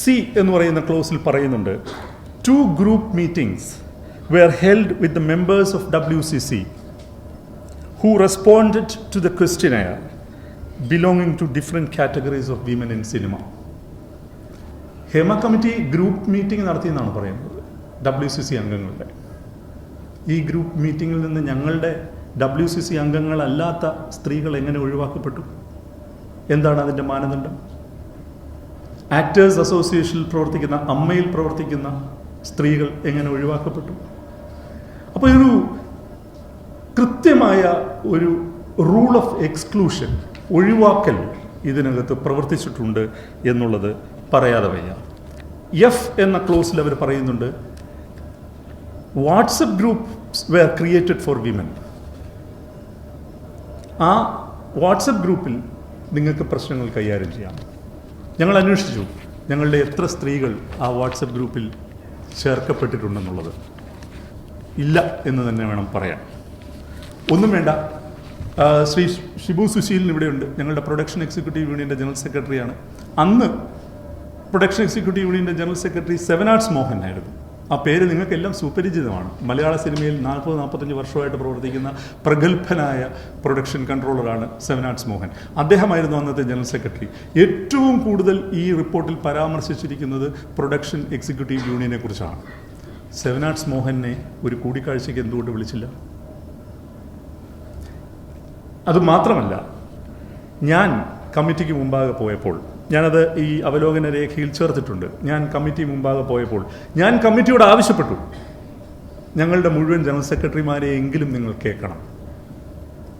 C എന്ന് പറയുന്ന ക്ലോസിൽ പറയുന്നുണ്ട് to group meetings were held with the members of W C C who responded to the questionnaire belonging to different categories of women in cinema Hema committee group meeting നടത്തിയെന്നാണ് പറയുന്നത് W C C അംഗങ്ങളുടെ. ഈ group മീറ്റിങ്ങിൽ നിന്ന് ഞങ്ങളുടെ W C C അംഗങ്ങളല്ലാത്ത സ്ത്രീകൾ എങ്ങനെ ഒഴിവാക്കപ്പെട്ടു? എന്താണ് അതിന്റെ മാനദണ്ഡം? ആക്ടേഴ്സ് അസോസിയേഷനിൽ പ്രവർത്തിക്കുന്ന അമ്മയിൽ പ്രവർത്തിക്കുന്ന സ്ത്രീകൾ എങ്ങനെ ഒഴിവാക്കപ്പെട്ടു? അപ്പോൾ ഇതൊരു കൃത്യമായ ഒരു റൂൾ ഓഫ് എക്സ്ക്ലൂഷൻ ഒഴിവാക്കൽ ഇതിനകത്ത് പ്രവർത്തിച്ചിട്ടുണ്ട് എന്നുള്ളത് പറയാതെ വയ്യ. എഫ് എന്ന ക്ലോസിൽ അവർ പറയുന്നുണ്ട് WhatsApp groups were created for women ആ വാട്സപ്പ് ഗ്രൂപ്പിൽ നിങ്ങൾക്ക് പ്രശ്നങ്ങൾ കൈകാര്യം ചെയ്യാം. ഞങ്ങൾ അന്വേഷിച്ചു. ഞങ്ങളുടെ എത്ര സ്ത്രീകൾ ആ വാട്സപ്പ് ഗ്രൂപ്പിൽ ചേർക്കപ്പെട്ടിട്ടുണ്ടെന്നുള്ളത്. ഇല്ല എന്ന് തന്നെ വേണം പറയാൻ. ഒന്നും വേണ്ട. ശ്രീ ഷിബു സുശീലൻ ഇവിടെയുണ്ട്. ഞങ്ങളുടെ പ്രൊഡക്ഷൻ എക്സിക്യൂട്ടീവ് യൂണിയന്റെ ജനറൽ സെക്രട്ടറിയാണ്. അന്ന് പ്രൊഡക്ഷൻ എക്സിക്യൂട്ടീവ് യൂണിയന്റെ general secretary Seven Arts Mohan ആയിരുന്നു. ആ പേര് നിങ്ങൾക്കെല്ലാം സുപരിചിതമാണ്. മലയാള സിനിമയിൽ നാൽപ്പത് നാൽപ്പത്തഞ്ച് വർഷമായിട്ട് പ്രവർത്തിക്കുന്ന പ്രഗത്ഭനായ പ്രൊഡക്ഷൻ കൺട്രോളറാണ് സെവൻ ആർട്സ് മോഹൻ. അദ്ദേഹമായിരുന്നു അന്നത്തെ ജനറൽ സെക്രട്ടറി. ഏറ്റവും കൂടുതൽ ഈ റിപ്പോർട്ടിൽ പരാമർശിച്ചിരിക്കുന്നത് പ്രൊഡക്ഷൻ എക്സിക്യൂട്ടീവ് യൂണിയനെ കുറിച്ചാണ്. സെവൻ ആർട്സ് മോഹനെ ഒരു കൂടിക്കാഴ്ചയ്ക്ക് എന്തുകൊണ്ട് വിളിച്ചില്ല? അത് മാത്രമല്ല ഞാൻ കമ്മിറ്റിക്ക് മുമ്പാകെ പോയപ്പോൾ ഞാനത് ഈ അവലോകന രേഖയിൽ ചേർത്തിട്ടുണ്ട്. ഞാൻ കമ്മിറ്റി മുമ്പാകെ പോയപ്പോൾ ഞാൻ കമ്മിറ്റിയോട് ആവശ്യപ്പെട്ടു. ഞങ്ങളുടെ മുഴുവൻ ജനറൽ സെക്രട്ടറിമാരെ എങ്കിലും നിങ്ങൾ കേൾക്കണം.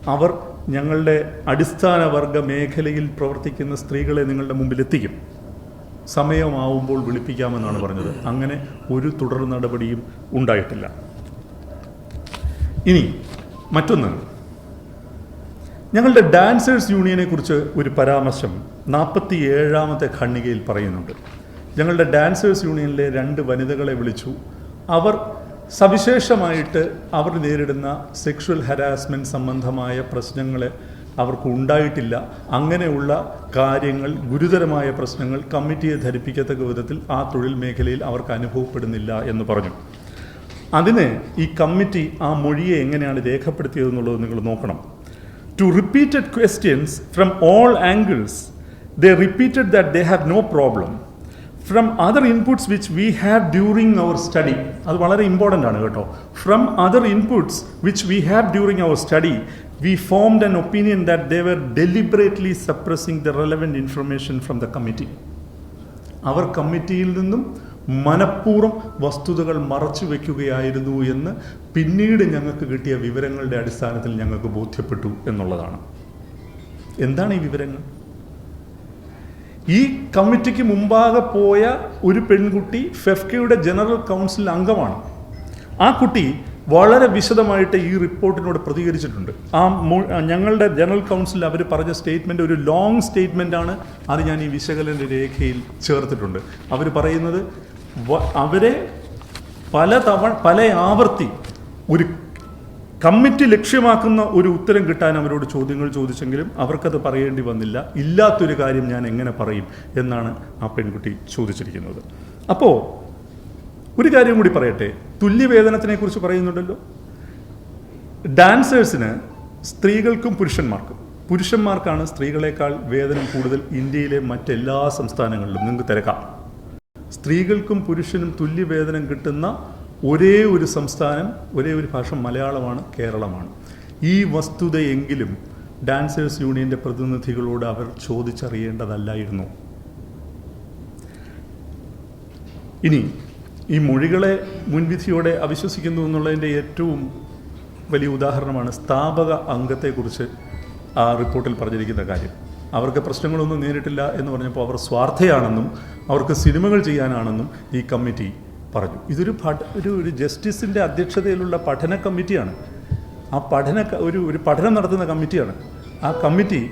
അവർ ഞങ്ങളുടെ അടിസ്ഥാന വർഗ മേഖലയിൽ പ്രവർത്തിക്കുന്ന സ്ത്രീകളെ നിങ്ങളുടെ മുമ്പിൽ എത്തിക്കും സമയമാവുമ്പോൾ വിളിപ്പിക്കാമെന്നാണ് പറഞ്ഞത്. അങ്ങനെ ഒരു തുടർ നടപടിയും ഉണ്ടായിട്ടില്ല. ഇനി മറ്റൊന്ന്. ഞങ്ങളുടെ ഡാൻസേഴ്സ് യൂണിയനെ കുറിച്ച് ഒരു പരാമർശം നാൽപ്പത്തി ഏഴാമത്തെ ഖണ്ഡികയിൽ പറയുന്നുണ്ട്. ഞങ്ങളുടെ ഡാൻസേഴ്സ് യൂണിയനിലെ രണ്ട് വനിതകളെ വിളിച്ചു. അവർ സവിശേഷമായിട്ട് അവർ നേരിടുന്ന സെക്ഷൽ ഹരാസ്മെന്റ് സംബന്ധമായ പ്രശ്നങ്ങൾ അവർക്ക് ഉണ്ടായിട്ടില്ല. അങ്ങനെയുള്ള കാര്യങ്ങൾ ഗുരുതരമായ പ്രശ്നങ്ങൾ കമ്മിറ്റിയെ ധരിപ്പിക്കത്തക്ക വിധത്തിൽ ആ തൊഴിൽ മേഖലയിൽ അവർക്ക് അനുഭവപ്പെടുന്നില്ല എന്ന് പറഞ്ഞു. അതിന് ഈ കമ്മിറ്റി ആ മൊഴിയെ എങ്ങനെയാണ് രേഖപ്പെടുത്തിയതെന്നുള്ളത് നിങ്ങൾ നോക്കണം. To repeated questions from all angles, they repeated that they have no problem. From other inputs which we had during our study, അത് വളരെ ഇമ്പോർട്ടന്റ് ആണ് കേട്ടോ from other inputs which we have during our study we formed an opinion that they were deliberately suppressing the relevant information from the committee. അവർ കമ്മിറ്റിയിൽ നിന്നും മനഃപൂർവം വസ്തുതകൾ മറച്ചു വയ്ക്കുകയായിരുന്നു എന്ന് പിന്നീട് ഞങ്ങൾക്ക് കിട്ടിയ വിവരങ്ങളുടെ അടിസ്ഥാനത്തിൽ ഞങ്ങൾക്ക് ബോധ്യപ്പെട്ടു എന്നുള്ളതാണ്. എന്താണ് ഈ വിവരങ്ങൾ? ഈ കമ്മിറ്റിക്ക് മുമ്പാകെ പോയ ഒരു പെൺകുട്ടി ഫെഫ്കയുടെ ജനറൽ കൗൺസിൽ അംഗമാണ്. ആ കുട്ടി വളരെ വിശദമായിട്ട് ഈ റിപ്പോർട്ടിനോട് പ്രതികരിച്ചിട്ടുണ്ട്. ആ ഞങ്ങളുടെ ജനറൽ കൗൺസിൽ അവർ പറഞ്ഞ സ്റ്റേറ്റ്മെന്റ് ഒരു ലോങ് സ്റ്റേറ്റ്മെന്റ് ആണ്. അത് ഞാൻ ഈ വിശകലന രേഖയിൽ ചേർത്തിട്ടുണ്ട്. അവർ പറയുന്നത് അവരെ പല തവണ പല ആവർത്തി ഒരു കമ്മിറ്റി ലക്ഷ്യമാക്കുന്ന ഒരു ഉത്തരം കിട്ടാൻ അവരോട് ചോദ്യങ്ങൾ ചോദിച്ചെങ്കിലും അവർക്കത് പറയേണ്ടി വന്നില്ല. ഇല്ലാത്തൊരു കാര്യം ഞാൻ എങ്ങനെ പറയും എന്നാണ് ആ പെൺകുട്ടി ചോദിച്ചിരിക്കുന്നത്. അപ്പോൾ ഒരു കാര്യം കൂടി പറയട്ടെ. തുല്യവേതനത്തിനെ കുറിച്ച് പറയുന്നുണ്ടല്ലോ. ഡാൻസേഴ്സിന് സ്ത്രീകൾക്കും പുരുഷന്മാർക്കും പുരുഷന്മാർക്കാണ് സ്ത്രീകളെക്കാൾ വേതനം കൂടുതൽ ഇന്ത്യയിലെ മറ്റെല്ലാ സംസ്ഥാനങ്ങളിലും. നിങ്ങൾക്ക് തിരക്കാം. സ്ത്രീകൾക്കും പുരുഷനും തുല്യവേതനം കിട്ടുന്ന ഒരേ ഒരു സംസ്ഥാനം ഒരേ ഒരു ഭാഷ മലയാളമാണ് കേരളമാണ്. ഈ വസ്തുതയെങ്കിലും ഡാൻസേഴ്സ് യൂണിയന്റെ പ്രതിനിധികളോട് അവർ ചോദിച്ചറിയേണ്ടതല്ലായിരുന്നു. ഇനി ഈ മൊഴികളെ മുൻവിധിയോടെ അവിശ്വസിക്കുന്നു എന്നുള്ളതിന്റെ ഏറ്റവും വലിയ ഉദാഹരണമാണ് സ്ഥാപക അംഗത്തെക്കുറിച്ച് ആ റിപ്പോർട്ടിൽ പറഞ്ഞിരിക്കുന്ന കാര്യം. അവർക്ക് പ്രശ്നങ്ങളൊന്നും നേരിട്ടില്ല എന്ന് പറഞ്ഞപ്പോൾ അവർ സ്വാർത്ഥയാണെന്നും അവർക്ക് സിനിമകൾ ചെയ്യാനാണെന്നും ഈ കമ്മിറ്റി പറഞ്ഞു. ഇതൊരു പഠ ഒരു ഒരു ജസ്റ്റിസിന്റെ അധ്യക്ഷതയിലുള്ള പഠന കമ്മിറ്റിയാണ്. ആ പഠന ഒരു ഒരു പഠനം നടത്തുന്ന കമ്മിറ്റിയാണ്. ആ കമ്മിറ്റി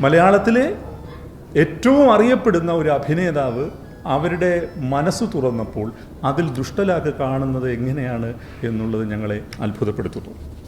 മലയാളത്തിലെ ഏറ്റവും അറിയപ്പെടുന്ന ഒരു അഭിനേതാവ് അവരുടെ മനസ്സ് തുറന്നപ്പോൾ അതിൽ ദുഷ്ടലാക്ക് കാണുന്നത് എങ്ങനെയാണ് എന്നുള്ളത് ഞങ്ങളെ അത്ഭുതപ്പെടുത്തുന്നു.